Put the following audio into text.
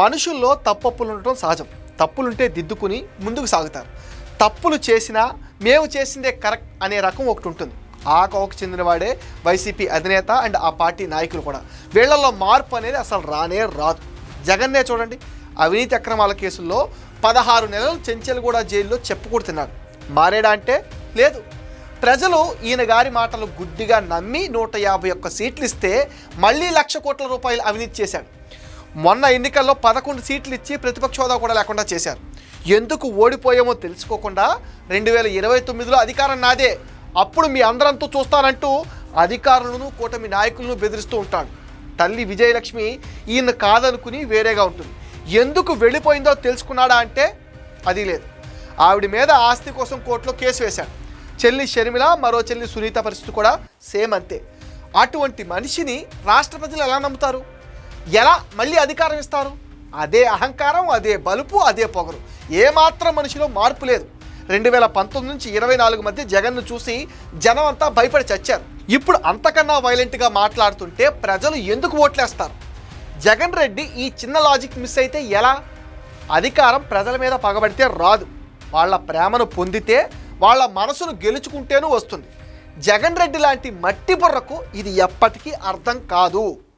మనుషుల్లో తప్పప్పులు ఉండటం సహజం. తప్పులుంటే దిద్దుకుని ముందుకు సాగుతారు. తప్పులు చేసినా మేము చేసిందే కరెక్ట్ అనే రకం ఒకటి ఉంటుంది. ఆ కోవకు చెందినవాడే వైసీపీ అధినేత అండ్ ఆ పార్టీ నాయకులు కూడా. వీళ్ళల్లో మార్పు అనేది అసలు రానే రాదు. జగన్నే చూడండి. అవినీతి అక్రమాల కేసుల్లో పదహారు నెలలు చెంచెలగూడ జైల్లో చెప్పుకుంటున్నాడు మారేడా అంటే లేదు. ప్రజలు ఈయన గారి మాటలు గుడ్డిగా నమ్మి నూట యాభై ఒక్క సీట్లు ఇస్తే మళ్ళీ లక్ష కోట్ల రూపాయలు అవినీతి చేశాడు. మొన్న ఎన్నికల్లో పదకొండు సీట్లు ఇచ్చి ప్రతిపక్ష హోదా కూడా లేకుండా చేశారు. ఎందుకు ఓడిపోయామో తెలుసుకోకుండా రెండు వేల ఇరవై తొమ్మిదిలో అధికారం నాదే. అప్పుడు మీ అందరంతో చూస్తానంటూ అధికారులను కూటమి నాయకులను బెదిరిస్తూ ఉంటాడు. తల్లి విజయలక్ష్మి ఈయన కాదనుకుని వేరేగా ఉంటుంది. ఎందుకు వెళ్ళిపోయిందో తెలుసుకున్నాడా అంటే అది లేదు. ఆవిడ మీద ఆస్తి కోసం కోర్టులో కేసు వేశాడు. చెల్లి షర్మిల మరో చెల్లి సునీత పరిస్థితి కూడా సేమ్ అంతే. అటువంటి మనిషిని రాష్ట్ర ప్రజలు ఎలా నమ్ముతారు? ఎలా మళ్ళీ అధికారం ఇస్తారు? అదే అహంకారం అదే బలుపు అదే పొగరు. ఏమాత్రం మనిషిలో మార్పు లేదు. రెండు వేల పంతొమ్మిది నుంచి ఇరవై నాలుగు మధ్య జగన్ను చూసి జనం అంతా భయపడి చచ్చారు. ఇప్పుడు అంతకన్నా వైలెంట్గా మాట్లాడుతుంటే ప్రజలు ఎందుకు ఓట్లేస్తారు? జగన్ రెడ్డి ఈ చిన్న లాజిక్ మిస్ అయితే ఎలా? అధికారం ప్రజల మీద పగబడితే రాదు. వాళ్ళ ప్రేమను పొందితే వాళ్ళ మనసును గెలుచుకుంటేనూ వస్తుంది. జగన్ రెడ్డి లాంటి మట్టి బుర్రకు ఇది ఎప్పటికీ అర్థం కాదు.